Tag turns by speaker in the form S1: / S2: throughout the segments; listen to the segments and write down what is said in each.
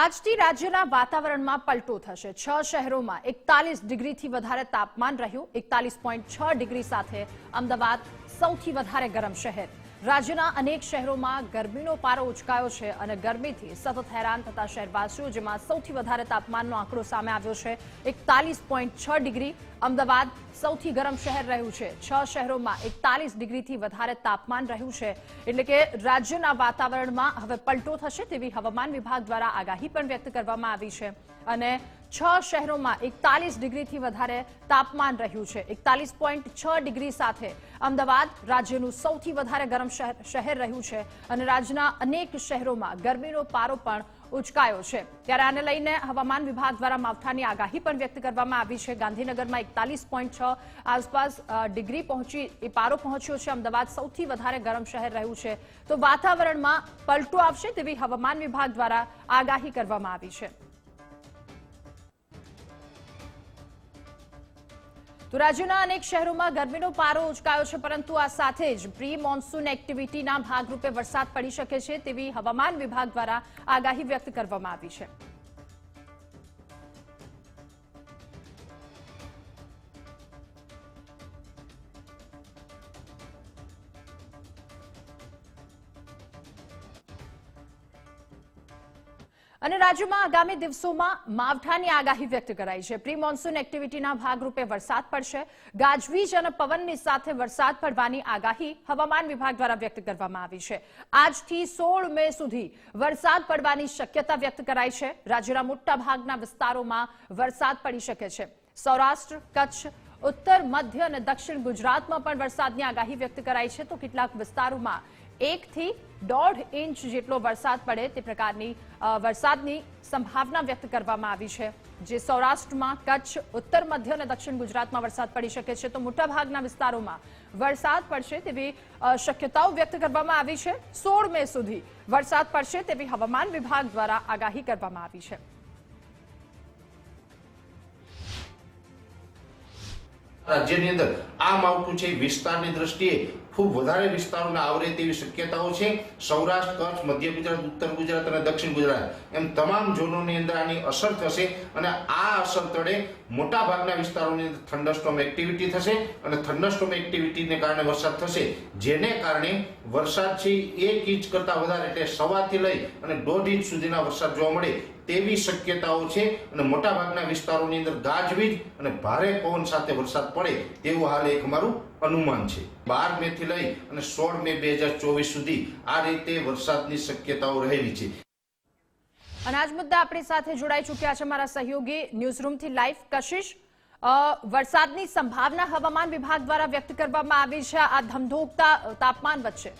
S1: આજથી રાજ્યના વાતાવરણમાં પલટો થશે. છ શહેરોમાં એકતાલીસ ડિગ્રીથી વધારે તાપમાન રહ્યું. એકતાલીસ પોઈન્ટ છ ડિગ્રી સાથે અમદાવાદ સૌથી વધારે ગરમ શહેર. રાજ્યના અનેક શહેરોમાં ગરમીનો પારો ઉચકાયો છે અને ગરમીથી સતત હેરાન થતા શહેરવાસીઓ, જેમાં સૌથી વધારે તાપમાનનો આંકડો સામે આવ્યો છે. એકતાલીસ પોઈન્ટ છ ડિગ્રી, અમદાવાદ સૌથી ગરમ શહેર રહ્યું છે. છ શહેરોમાં એકતાલીસ ડિગ્રીથી વધારે તાપમાન રહ્યું છે. એટલે કે રાજ્યના વાતાવરણમાં હવે પલટો થશે તેવી હવામાન વિભાગ દ્વારા આગાહી પણ વ્યક્ત કરવામાં આવી છે. અને છ શહેરોમાં એકતાલીસ ડિગ્રીથી વધારે તાપમાન રહ્યું છે. એકતાલીસ પોઈન્ટ છ ડિગ્રી સાથે અમદાવાદ રાજ્યનું સૌથી વધારે ગરમ શહેર રહ્યું છે. અને રાજ્યના અનેક શહેરોમાં ગરમીનો પારો પણ ઉચકાયો છે. ત્યારે આને લઈને હવામાન વિભાગ દ્વારા માવઠાની આગાહી પણ વ્યક્ત કરવામાં આવી છે. ગાંધીનગરમાં એકતાલીસ પોઈન્ટ છ આસપાસ ડિગ્રી પહોંચી, એ પારો પહોંચ્યો છે. અમદાવાદ સૌથી વધારે ગરમ શહેર રહ્યું છે. તો વાતાવરણમાં પલટો આવશે તેવી હવામાન વિભાગ દ્વારા આગાહી કરવામાં આવી છે. તો રાજ્યના અનેક શહેરોમાં ગરમીનો પારો ઉચકાયો છે, પરંતુ આ સાથે જ પ્રી મોન્સૂન એક્ટિવિટીના ભાગરૂપે વરસાદ પડી શકે છે તેવી હવામાન વિભાગ દ્વારા આગાહી વ્યક્ત કરવામાં આવી છે. અને રાજ્યમાં આગામી દિવસોમાં માવઠાની આગાહી વ્યક્ત કરાઈ છે. પ્રી મોન્સૂન એક્ટિવિટીના ભાગરૂપે વરસાદ પડશે. ગાજવીજ અને પવનની સાથે વરસાદ પડવાની આગાહી હવામાન વિભાગ દ્વારા વ્યક્ત કરવામાં આવી છે. આજથી સોળ મે સુધી વરસાદ પડવાની શક્યતા વ્યક્ત કરાઈ છે. રાજ્યના મોટા ભાગના વિસ્તારોમાં વરસાદ પડી શકે છે. સૌરાષ્ટ્ર, કચ્છ, ઉત્તર, મધ્ય અને દક્ષિણ ગુજરાતમાં પણ વરસાદની આગાહી વ્યક્ત કરાઈ છે. તો કેટલાક વિસ્તારોમાં એકથી દોઢ ઇંચ જેટલો વરસાદ પડે તે પ્રકારની વરસાદની સંભાવના વ્યક્ત કરવામાં આવી છે. જે સૌરાષ્ટ્રમાં કચ્છ, ઉત્તર, મધ્ય અને દક્ષિણ ગુજરાતમાં વરસાદ પડી શકે છે. તો મોટાભાગના વિસ્તારોમાં વરસાદ પડશે તેવી શક્યતાઓ વ્યક્ત કરવામાં આવી છે. સોળ મે સુધી વરસાદ પડશે તેવી હવામાન વિભાગ દ્વારા આગાહી કરવામાં આવી છે.
S2: રાજ્યની અંદર આ માવઠું છે વિસ્તારની દ્રષ્ટિએ ખૂબ વધારે વિસ્તારોને આવરે તેવી શક્યતાઓ છે. સૌરાષ્ટ્ર, કચ્છ, મધ્ય ગુજરાત, ઉત્તર ગુજરાત અને દક્ષિણ ગુજરાત. એમ તમામ ઝોનોની અંદર આની અસર થશે અને આ અસર તળે મોટા ભાગના વિસ્તારોની અંદર થંડરસ્ટોમ એક્ટિવિટી થશે અને થંડરસ્ટોમ એક્ટિવિટીને કારણે વરસાદ થશે. જેને કારણે વરસાદ છે એક ઇંચ કરતાં વધારે એટલે સવાથી લઈ અને દોઢ ઇંચ સુધીના વરસાદ જોવા મળે તેવી શક્યતાઓ છે અને મોટાભાગના વિસ્તારોની અંદર ગાજવીજ અને ભારે પવન સાથે વરસાદ પડે તેવું હાલ એક અમારું અનુમાન છે. બાર મે થી લઈ અને સોળ મે બે હજાર ચોવીસ સુધી આ રીતે વરસાદની શક્યતાઓ રહેલી છે.
S1: અને આજ મુદ્દા આપણી સાથે જોડાઈ ચૂક્યા છે મારા સહયોગી ન્યૂઝરૂમથી લાઈવ કશિશ. અ, વરસાદની સંભાવના હવામાન વિભાગ દ્વારા વ્યક્ત કરવામાં આવી છે. આ ધમધોકતા તાપમાન વચ્ચે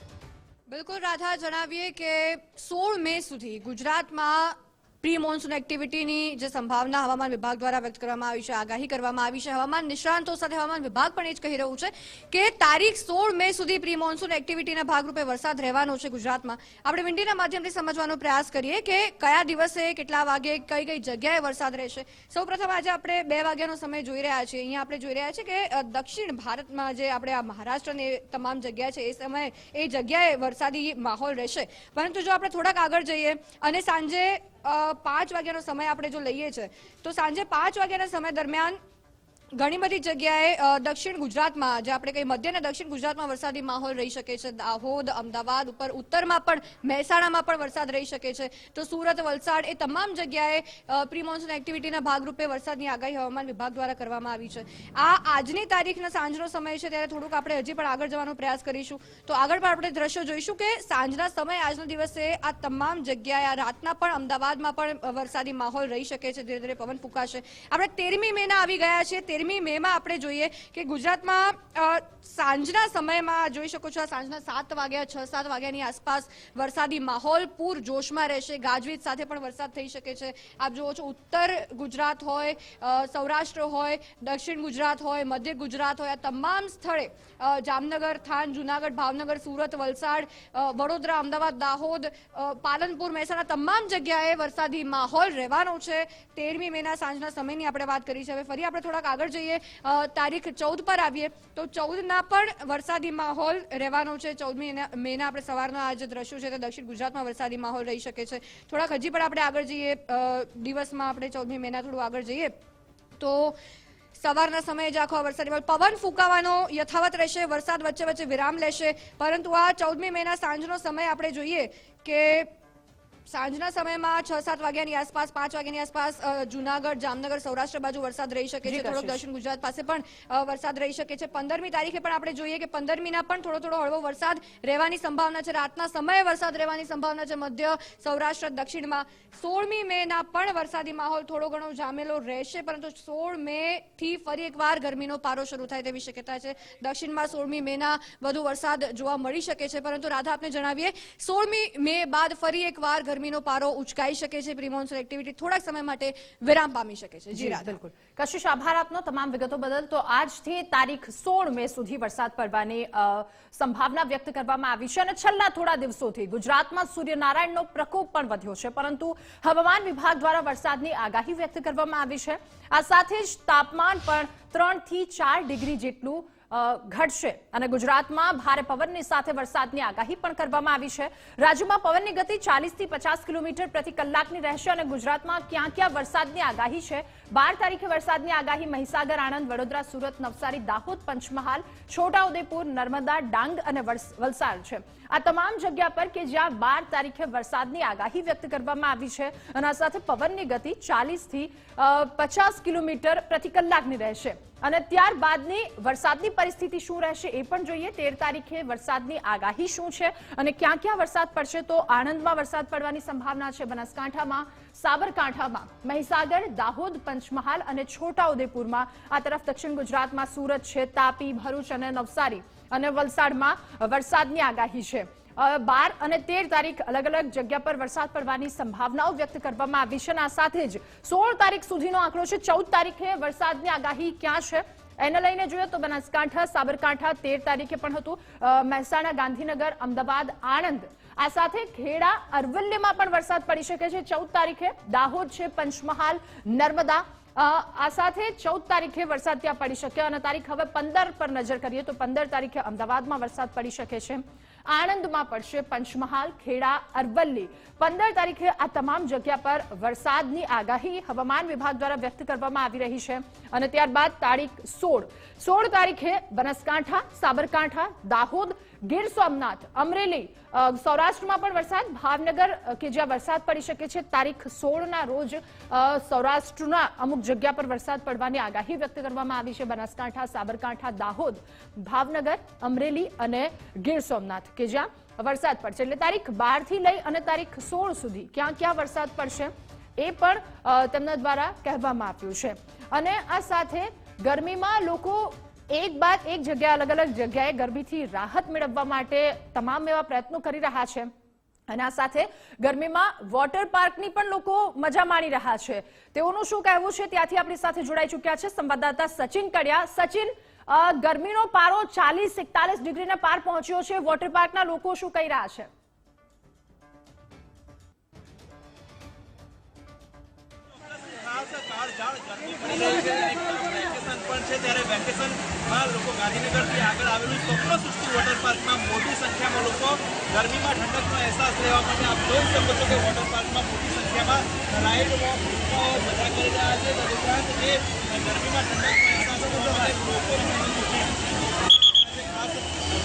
S3: બિલકુલ રાધા જણાવીએ કે સોળ મે સુધી ગુજરાતમાં પ્રી મોન્સૂન એક્ટિવિટીની જે સંભાવના હવામાન વિભાગ દ્વારા વ્યક્ત કરવામાં આવી છે, આગાહી કરવામાં આવી છે. હવામાન નિષ્ણાંતો સાથે હવામાન વિભાગ પણ એ જ કહી રહ્યું છે કે તારીખ સોળ મે સુધી પ્રી મોન્સૂન એક્ટિવિટીના ભાગરૂપે વરસાદ રહેવાનો છે ગુજરાતમાં. આપણે વિંડીના માધ્યમથી સમજવાનો પ્રયાસ કરીએ કે કયા દિવસે, કેટલા વાગે, કઈ કઈ જગ્યાએ વરસાદ રહેશે. સૌપ્રથમ આજે આપણે બે વાગ્યાનો સમય જોઈ રહ્યા છીએ. અહીંયા આપણે જોઈ રહ્યા છીએ કે દક્ષિણ ભારતમાં જે આપણે આ મહારાષ્ટ્રની તમામ જગ્યા છે, એ સમયે એ જગ્યાએ વરસાદી માહોલ રહેશે. પરંતુ જો આપણે થોડાક આગળ જઈએ અને સાંજે પાંચ વાગ્યાનો સમય આપણે જો લઈએ છીએ તો સાંજે પાંચ વાગ્યાના સમય દરમિયાન ઘણી બધી જગ્યાએ દક્ષિણ ગુજરાતમાં, જે આપણે કહીએ મધ્ય અને દક્ષિણ ગુજરાતમાં વરસાદી માહોલ રહી શકે છે. દાહોદ, અમદાવાદ ઉપર ઉત્તરમાં પણ મહેસાણામાં પણ વરસાદ રહી શકે છે. તો સુરત, વલસાડ એ તમામ જગ્યાએ પ્રી મોન્સૂન એક્ટિવિટીના ભાગરૂપે વરસાદની આગાહી હવામાન વિભાગ દ્વારા કરવામાં આવી છે. આ આજની તારીખના સાંજનો સમય છે, ત્યારે થોડુંક આપણે હજી પણ આગળ જવાનો પ્રયાસ કરીશું. તો આગળ પણ આપણે દ્રશ્યો જોઈશું કે સાંજના સમય, આજના દિવસે આ તમામ જગ્યાએ, આ રાતના પણ, અમદાવાદમાં પણ વરસાદી માહોલ રહી શકે છે, ધીરે ધીરે પવન ફૂંકાશે. આપણે તેરમી મેના આવી ગયા છીએ તેરમી મેમાં આપણે જોઈએ કે ગુજરાતમાં સાંજના સમયમાં જોઈ શકો છો સાંજના સાત વાગ્યા, છ, સાત વાગ્યાની આસપાસ વરસાદી માહોલ પૂર જોશમાં રહેશે. ગાજવીજ સાથે પણ વરસાદ થઈ શકે છે. આપ જુઓ છો, ઉત્તર ગુજરાત હોય સૌરાષ્ટ્ર હોય, દક્ષિણ ગુજરાત હોય, મધ્ય ગુજરાત હોય, આ તમામ સ્થળે જામનગર, થાન, જુનાગઢ, ભાવનગર, સુરત, વલસાડ વડોદરા, અમદાવાદ, દાહોદ પાલનપુર, મહેસાણા તમામ જગ્યાએ વરસાદી માહોલ રહેવાનો છે. તેરમી મેના સાંજના સમયની આપણે વાત કરી છે. હવે ફરી આપણે થોડાક આગળ આગળ જઈએ તારીખ ચૌદ પર આવીએ, તો ચૌદના પણ વરસાદી માહોલ રહેવાનો છે. ચૌદમી મેના આપણે સવારના આ જે દ્રશ્યો છે, તે દક્ષિણ ગુજરાતમાં વરસાદી માહોલ રહી શકે છે. થોડાક હજી પણ આપણે આગળ જઈએ દિવસમાં આપણે ચૌદમી મેના થોડું આગળ જઈએ, તો સવારના સમયે જ આખો વરસાદી પવન ફૂંકાવાનો યથાવત રહેશે, વરસાદ વચ્ચે વચ્ચે વિરામ લેશે. પરંતુ આ ચૌદમી મેના સાંજનો સમય આપણે જોઈએ કે સાંજના સમયમાં છ સાત વાગ્યાની આસપાસ પાંચ વાગ્યાની આસપાસ જુનાગઢ જામનગર સૌરાષ્ટ્ર બાજુ વરસાદ રહી શકે છે. થોડોક દક્ષિણ ગુજરાત પાસે પણ વરસાદ રહી શકે છે. પંદરમી તારીખે પણ આપણે જોઈએ કે પંદરમીના પણ થોડો થોડો હળવો વરસાદ રહેવાની સંભાવના છે. રાતના સમયે વરસાદ રહેવાની સંભાવના છે. મધ્ય સૌરાષ્ટ્ર દક્ષિણમાં સોળમી મેના પણ વરસાદી માહોલ થોડો ઘણો જામેલો રહેશે. પરંતુ સોળ મે થી ફરી એકવાર ગરમીનો પારો શરૂ થાય તેવી શક્યતા છે. દક્ષિણમાં સોળમી મેના વધુ વરસાદ જોવા મળી શકે છે. પરંતુ રાધા આપને જણાવીએ સોળમી મે બાદ ફરી એકવાર ગરમીનો પારો ઉચકાઈ શકે છે પ્રિમોન્સુન એક્ટિવિટી થોડાક સમય માટે વિરામ પામી શકે છે. જી
S1: બિલકુલ. કશિશ આભાર આપનો તમામ વિગતો બદલ. તો આજથી તારીખ સોળ મે સુધી વરસાદ પડવાની સંભાવના વ્યક્ત કરવામાં આવી છે અને છેલ્લા થોડા દિવસોથી ગુજરાતમાં સૂર્યનારાયણનો પ્રકોપ પણ વધ્યો છે. પરંતુ હવામાન વિભાગ દ્વારા વરસાદની આગાહી વ્યક્ત કરવામાં આવી છે. આ સાથે જ તાપમાન પણ ત્રણથી ચાર ડિગ્રી જેટલું ઘટશે અને ગુજરાતમાં ભારે પવનની સાથે વરસાદની આગાહી પણ કરવામાં આવી છે. રાજ્યમાં પવનની ગતિ 40 થી પચાસ કિલોમીટર પ્રતિ કલાકની રહેશે અને ગુજરાતમાં ક્યાં ક્યાં વરસાદની આગાહી છે બાર તારીખે વરસાદની આગાહી મહીસાગર, આણંદ, વડોદરા, સુરત, નવસારી, દાહોદ, પંચમહાલ, છોટાઉદેપુર, નર્મદા, ડાંગ અને વલસાડ છે. આ તમામ જગ્યા પર કે જ્યાં બાર તારીખે વરસાદની આગાહી વ્યક્ત કરવામાં આવી છે અને સાથે પવનની ગતિ 40 થી પચાસ કિલોમીટર પ્રતિ કલાકની રહેશે. અને ત્યારબાદની વરસાદની પરિસ્થિતિ શું રહેશે એ પણ જોઈએ. તેર તારીખે વરસાદની આગાહી શું છે અને ક્યાં ક્યાં વરસાદ પડશે તો આણંદમાં વરસાદ પડવાની સંભાવના છે. બનાસકાંઠામાં સાબરકાંઠામાં મહીસાગર, દાહોદ, પંચમહાલ અને છોટાઉદેપુરમાં. આ તરફ દક્ષિણ ગુજરાતમાં સુરત છે, તાપી, ભરૂચ અને નવસારી અને વલસાડમાં વરસાદની આગાહી છે. બાર અને તેર તારીખ અલગ અલગ જગ્યા પર વરસાદ પડવાની સંભાવનાઓ વ્યક્ત કરવામાં આવી છે અને સાથે જ સોળ તારીખ સુધીનો આંકડો છે. ચૌદ તારીખે વરસાદની આગાહી ક્યાં છે? એને લઈને જોઈએ તો બનાસકાંઠા, સાબરકાંઠા તેર તારીખે પણ હતું. મહેસાણા, ગાંધીનગર, અમદાવાદ, આણંદ આ સાથે ખેડા અરવલ્લીમાં પણ વરસાદ પડી શકે છે. ચૌદ તારીખે દાહોદ છે પંચમહાલ, નર્મદા. આ સાથે ચૌદ તારીખે વરસાદ ત્યાં પડી શકે અને તારીખ હવે પંદર પર નજર કરીએ તો પંદર તારીખે અમદાવાદમાં વરસાદ પડી શકે છે. આણંદમાં પડશે પંચમહાલ, ખેડા, અરવલ્લી. પંદર તારીખે આ તમામ જગ્યા પર વરસાદની આગાહી હવામાન વિભાગ દ્વારા વ્યક્ત કરવામાં આવી રહી છે અને ત્યારબાદ તારીખ સોળ. સોળ તારીખે બનાસકાંઠા, સાબરકાંઠા, દાહોદ ગીર સોમનાથ, અમરેલી સૌરાષ્ટ્રમાં પણ વરસાદ. ભાવનગર કે જ્યાં વરસાદ પડી શકે છે, તારીખ સોળના રોજ સૌરાષ્ટ્રના અમુક જગ્યા પર વરસાદ પડવાની આગાહી વ્યક્ત કરવામાં આવી છે. બનાસકાંઠા, સાબરકાંઠા, દાહોદ, ભાવનગર, અમરેલી અને ગીર સોમનાથ, કે જ્યાં વરસાદ પડશે. એટલે તારીખ બારથી લઈ અને તારીખ સોળ સુધી ક્યાં ક્યાં વરસાદ પડશે, એ પણ તેમના દ્વારા કહેવામાં આવ્યું છે. અને આ સાથે ગરમીમાં લોકો એક બાદ એક જગ્યાએ અલગ અલગ જગ્યાએ ગરમીથી રાહત મેળવવા માટે તમામ એવા પ્રયત્નો કરી રહ્યા છે. અને આ સાથે ગરમીમાં વોટર પાર્કની પણ લોકો મજા માણી રહ્યા છે. તેઓનું શું કહેવું છે? ત્યાંથી આપણી સાથે જોડાઈ ચૂક્યા છે સંવાદદાતા સચિન કડિયા. સચિન ગરમીનો પારો ચાલીસ એકતાલીસ ડિગ્રીને પાર પહોંચ્યો છે. વોટર પાર્કના લોકો શું કહી રહ્યા છે?
S4: વેકેશન પણ છે ત્યારે વેકેશનમાં લોકો ગાંધીનગરથી આગળ આવેલું સ્વપ્ન સૃષ્ટિ વોટર પાર્કમાં મોટી સંખ્યામાં લોકો ગરમીમાં ઠંડકનો અહેસાસ લેવા માટે આપ જોઈ શકો છો કે વોટર પાર્કમાં મોટી સંખ્યામાં રાઇડમાં મજા કરી રહ્યા છે. તદુપરાંત જે ગરમીમાં ઠંડકનો અહેસાસ કરવા માટે લોકો ખાસ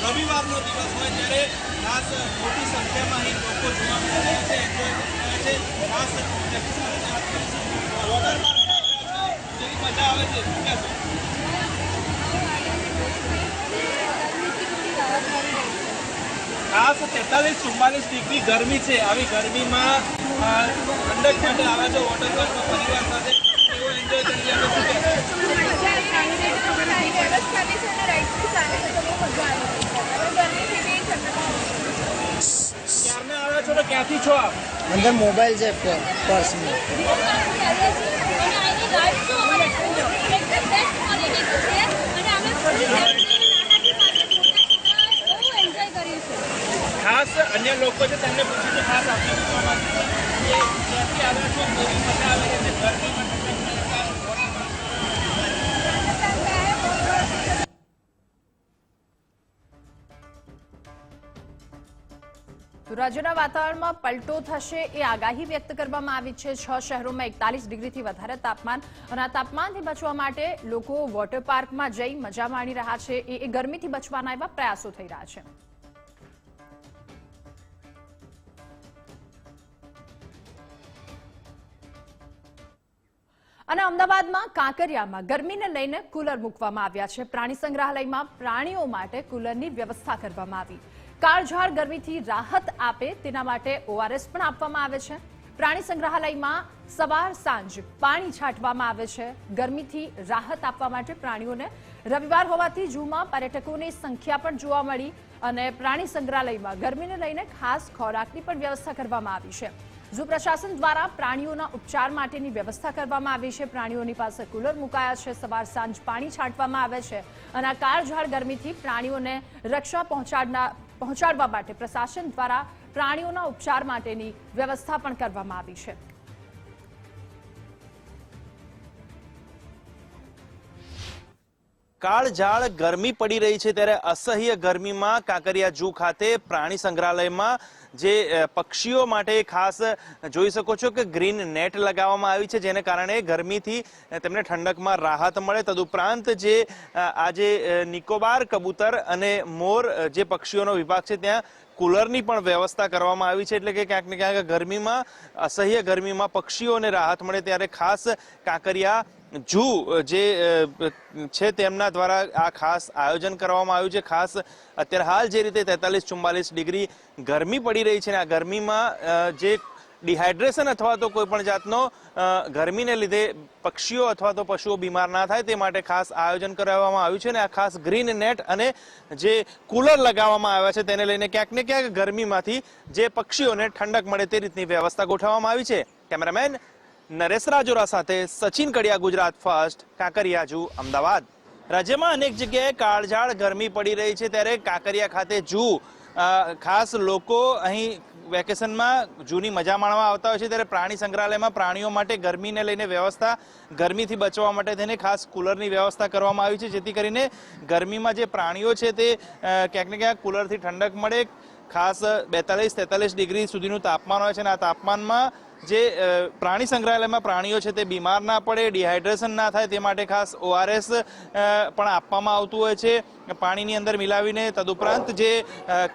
S4: રવિવારનો દિવસ હોય ત્યારે ખાસ મોટી સંખ્યામાં અહીં લોકો જોવા મળી રહ્યા છે એન્જોય કરી રહ્યા છે. ખાસ વોટર પાર્ક જેવી મજા આવે છે. ખાસ તેતાલીસ ચુમ્માલીસ ડિગ્રી ગરમી છે. આવી ગરમીમાં અંદર ઠંડક માટે આવે છે વોટર પાર્કમાં પરિવાર સાથે કેવો એન્જોય કરી રહ્યા છે. ક્યારના આવ્યા છો તો ક્યાંથી છો આપ?
S5: અંદર મોબાઈલ છે પર્સમાં
S4: ચોક્કસ અન્ય લોકો છે તેમને પૂછીને ખાસ
S1: રાજ્યના વાતાવરણમાં પલટો થશે એ આગાહી વ્યક્ત કરવામાં આવી છે. છ શહેરોમાં એકતાલીસ ડિગ્રીથી વધારે તાપમાન અને આ તાપમાનથી બચવા માટે લોકો વોટર પાર્કમાં જઈ મજા માણી રહ્યા છે. એ ગરમીથી બચવાના એવા પ્રયાસો થઈ રહ્યા છે. અને અમદાવાદમાં કાંકરિયામાં ગરમીને લઈને કુલર મૂકવામાં આવ્યા છે. પ્રાણી સંગ્રહાલયમાં પ્રાણીઓ માટે કુલરની વ્યવસ્થા કરવામાં આવી. કાળઝાળ ગરમીથી રાહત આપે તેના માટે ઓઆરએસ પણ આપવામાં આવે છે. પ્રાણી સંગ્રહાલયમાં સવાર સાંજ પાણી છાંટવામાં આવે છે. ગરમીથી રાહત આપવા માટે પ્રાણીઓને રવિવાર હોવાથી ઝૂમાં પર્યટકોની સંખ્યા પણ જોવા મળી અને પ્રાણી સંગ્રહાલયમાં ગરમીને લઈને ખાસ ખોરાકની પણ વ્યવસ્થા કરવામાં આવી છે. ઝૂ પ્રશાસન દ્વારા પ્રાણીઓના ઉપચાર માટેની વ્યવસ્થા કરવામાં આવી છે. પ્રાણીઓની પાસે કુલર મુકાયા છે. સવાર સાંજ પાણી છાંટવામાં આવે છે અને આ કાળઝાળ ગરમીથી પ્રાણીઓને રક્ષા પહોંચાડવા માટે પ્રશાસન દ્વારા પ્રાણીઓના ઉપચાર માટેની વ્યવસ્થા પણ કરવામાં આવી છે.
S4: કાળઝાળ ગરમી પડી રહી છે ત્યારે અસહ્ય ગરમીમાં કાંકરિયા જૂ ખાતે પ્રાણી સંગ્રહાલયમાં જે પક્ષીઓ માટે ખાસ જોઈ શકો છો કે ગ્રીન નેટ લગાવવામાં આવી છે જેને કારણે ગરમીથી તેમને ઠંડકમાં રાહત મળે. તદુપરાંત જે અ, આ જે અ, નિકોબાર કબૂતર અને મોર જે પક્ષીઓનો વિભાગ છે ત્યાં કુલરની પણ વ્યવસ્થા કરવામાં આવી છે એટલે કે ક્યાંક ને ક્યાંક ગરમીમાં, અસહ્ય ગરમીમાં પક્ષીઓને રાહત મળે ત્યારે ખાસ કાંકરિયા જૂ જે છે તેમના દ્વારા આ ખાસ આયોજન કરવામાં આવ્યું છે. ખાસ અત્યારે હાલ જે રીતે તેતાલીસ ચુમ્માલીસ ડિગ્રી ગરમી પડી રહી છે ને આ ગરમીમાં જે ડિહાઇડ્રેશન અથવા તો કોઈ પણ જાતનો ગરમીને લીધે પક્ષીઓ અથવા તો પશુઓ બીમાર ના થાય તે માટે ખાસ આયોજન કરાવવામાં આવ્યું છે અને આ ખાસ ગ્રીન નેટ અને જે કુલર લગાવવામાં આવ્યા છે તેને લઈને ક્યાંક ને ક્યાંક ગરમીમાંથી જે પક્ષીઓને ઠંડક મળે તે રીતની વ્યવસ્થા ગોઠવવામાં આવી છે. કેમેરામેન નરેશ રાજોરા સાથે સચિન કડિયા, ગુજરાત ફર્સ્ટ, કાંકરિયાજુ, અમદાવાદ. રાજ્યમાં અનેક જગ્યાએ કાળઝાળ ગરમી પડી રહી છે ત્યારે કાંકરિયા ખાતે જૂ ખાસ લોકો અહીં વેકેશનમાં જૂની મજા માણવા આવતા હોય છે ત્યારે પ્રાણી સંગ્રહાલયમાં પ્રાણીઓ માટે ગરમીને લઈને વ્યવસ્થા, ગરમીથી બચવા માટે તેને ખાસ કુલરની વ્યવસ્થા કરવામાં આવી છે, જેથી કરીને ગરમીમાં જે પ્રાણીઓ છે તે ક્યાંક ને ક્યાંક કુલરથી ઠંડક મળે. ખાસ બેતાલીસ, તેતાલીસ ડિગ્રી સુધીનું તાપમાન હોય છે અને આ તાપમાનમાં જે પ્રાણી સંગ્રહાલયમાં પ્રાણીઓ છે તે બીમાર ના પડે, ડિહાઇડ્રેશન ના થાય તે માટે ખાસ ઓઆરએસ પણ આપવામાં આવતું હોય છે. પાણીની અંદર મિલાવીને તદુપરાંત જે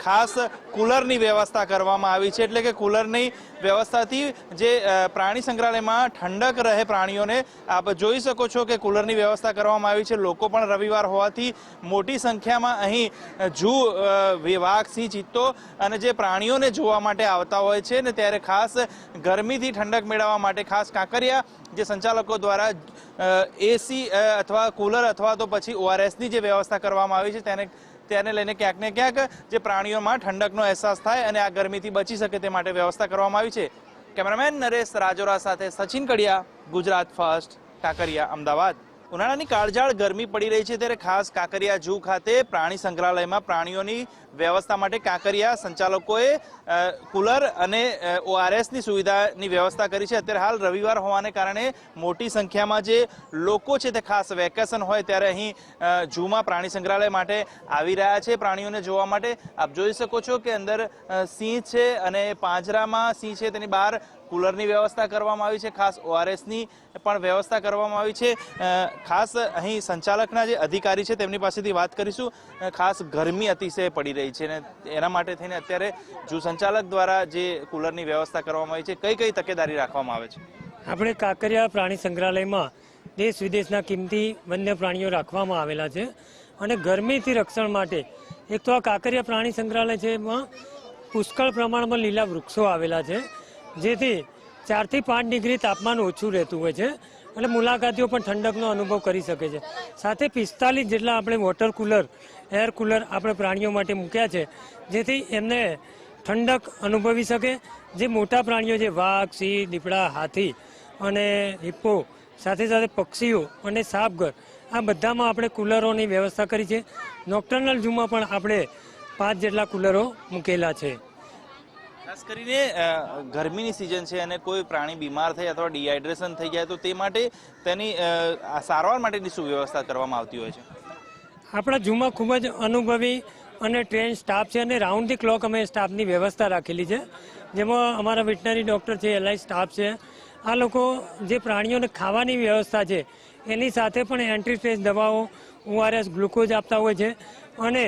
S4: ખાસ કુલરની વ્યવસ્થા કરવામાં આવી છે, એટલે કે કુલરની વ્યવસ્થાથી જે પ્રાણી સંગ્રહાલયમાં ઠંડક રહે પ્રાણીઓને, આપ જોઈ શકો છો કે કુલરની વ્યવસ્થા કરવામાં આવી છે. લોકો પણ રવિવાર હોવાથી મોટી સંખ્યામાં અહીં જૂ વાઘ, સિંહ, ચિત્તો અને જે પ્રાણીઓને જોવા માટે આવતા હોય છે ને ત્યારે ખાસ ગરમીથી ઠંડક મેળવવા માટે ખાસ કાંકરિયા જે સંચાલકો દ્વારા એસી અથવા કુલર અથવા તો પછી ઓઆરએસની જે વ્યવસ્થા કરવામાં આવી છે, તેને તેને લઈને ક્યાંક ને ક્યાંક જે પ્રાણીઓમાં ઠંડકનો અહેસાસ થાય અને આ ગરમીથી બચી શકે તે માટે વ્યવસ્થા કરવામાં આવી છે. કેમેરામેન નરેશ રાજોરા સાથે સચિન કડિયા, ગુજરાત ફર્સ્ટ કાંકરિયા અમદાવાદ. ઉનાળાની કાળઝાળ ગરમી પડી રહી છે ત્યારે ખાસ કાંકરિયા જૂ ખાતે પ્રાણી સંગ્રહાલયમાં પ્રાણીઓની વ્યવસ્થા માટે કાંકરિયા સંચાલકોએ કુલર અને ઓઆરએસની સુવિધાની વ્યવસ્થા કરી છે. અત્યારે હાલ રવિવાર હોવાને કારણે મોટી સંખ્યામાં જે લોકો છે તે ખાસ વેકેશન હોય ત્યારે અહીં જૂમાં પ્રાણી સંગ્રહાલય માટે આવી રહ્યા છે. પ્રાણીઓને જોવા માટે આપ જોઈ શકો છો કે અંદર સિંહ છે અને પાંજરામાં સિંહ છે તેની બહાર કુલરની વ્યવસ્થા કરવામાં આવી છે, ખાસ ઓઆરએસની પણ વ્યવસ્થા કરવામાં આવી છે. ખાસ અહીં સંચાલકના જે અધિકારી છે તેમની પાસેથી વાત કરીશું. ખાસ ગરમી અતિશય પડી રહી છે અને એના માટે થઈને અત્યારે જૂ સંચાલક દ્વારા જે કુલરની વ્યવસ્થા કરવામાં આવી છે, કઈ કઈ તકેદારી રાખવામાં આવે છે?
S6: આપણે કાંકરિયા પ્રાણી સંગ્રહાલયમાં દેશ વિદેશના કિંમતી વન્ય પ્રાણીઓ રાખવામાં આવેલા છે અને ગરમીથી રક્ષણ માટે એક તો આ કાંકરિયા પ્રાણી સંગ્રહાલય છે એમાં પુષ્કળ પ્રમાણમાં લીલા વૃક્ષો આવેલા છે. જેથી ચારથી પાંચ ડિગ્રી તાપમાન ઓછું રહેતું હોય છે એટલે મુલાકાતીઓ પણ ઠંડકનો અનુભવ કરી શકે છે. સાથે પિસ્તાલીસ જેટલા આપણે વોટર કુલર એર કુલર આપણે પ્રાણીઓ માટે મૂક્યા છે, જેથી એમને ઠંડક અનુભવી શકે. જે મોટા પ્રાણીઓ છે, વાઘ, સિંહ, દીપડા, હાથી અને હિપ્પો સાથે સાથે પક્ષીઓ અને સાપઘર, આ બધામાં આપણે કુલરોની વ્યવસ્થા કરી છે. નોક્ટર્નલ ઝૂમાં પણ આપણે પાંચ જેટલા કુલરો મૂકેલા છે.
S4: ખાસ કરીને ગરમીની સિઝન છે અને કોઈ પ્રાણી બીમાર થાય અથવા ડિહાઇડ્રેશન થઈ જાય તો તે માટે તેની સારવાર માટેની શું વ્યવસ્થા કરવામાં આવતી હોય છે.
S6: આપણા ઝૂમાં ખૂબ જ અનુભવી અને ટ્રેન સ્ટાફ છે અને રાઉન્ડ ધી ક્લોક અમે સ્ટાફની વ્યવસ્થા રાખેલી છે. જેમાં અમારા વેટનરી ડૉક્ટર છે એલઆઈ સ્ટાફ છે. આ લોકો જે પ્રાણીઓને ખાવાની વ્યવસ્થા છે, એની સાથે પણ એન્ટ્રી ફેસ દવાઓ ઓઆરએસ ગ્લુકોઝ આપતા હોય છે. અને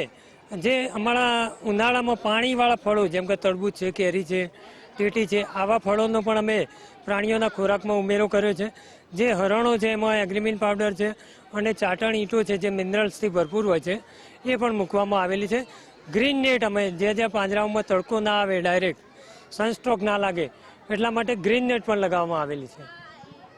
S6: જે અમારા ઉનાળામાં પાણીવાળા ફળો, જેમ કે તરબૂચ છે, કેરી છે, ટેટી છે, આવા ફળોનો પણ અમે પ્રાણીઓના ખોરાકમાં ઉમેરો કર્યો છે. જે હરણો છે, એમાં એગ્રીમિન પાવડર છે અને ચાટણ ઈંટો છે, જે મિનરલ્સથી ભરપૂર હોય છે, એ પણ મૂકવામાં આવેલી છે. ગ્રીન નેટ અમે જે જ્યાં પાંજરાઓમાં તડકો ના આવે ડાયરેક્ટ સનસ્ટ્રોક ના લાગે, એટલા માટે ગ્રીન નેટ પણ લગાવવામાં આવેલી છે.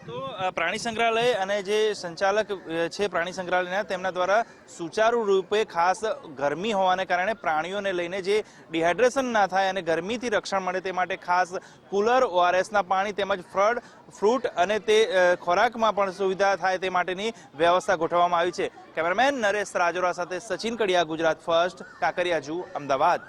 S4: તો પ્રાણી સંગ્રહાલય અને જે સંચાલક છે પ્રાણી સંગ્રહાલયના, તેમના દ્વારા સુચારુ રૂપે ખાસ ગરમી હોવાને કારણે પ્રાણીઓને લઈને જે ડિહાઇડ્રેશન ના થાય અને ગરમીથી રક્ષણ મળે તે માટે ખાસ કુલર ઓઆરએસના પાણી તેમજ ફળ, ફ્રૂટ અને તે ખોરાકમાં પણ સુવિધા થાય તે માટેની વ્યવસ્થા ગોઠવવામાં આવી છે. કેમેરામેન નરેશ રાજોરા સાથે સચિન કડિયા, ગુજરાત ફર્સ્ટ, કાંકરિયા જુ, અમદાવાદ.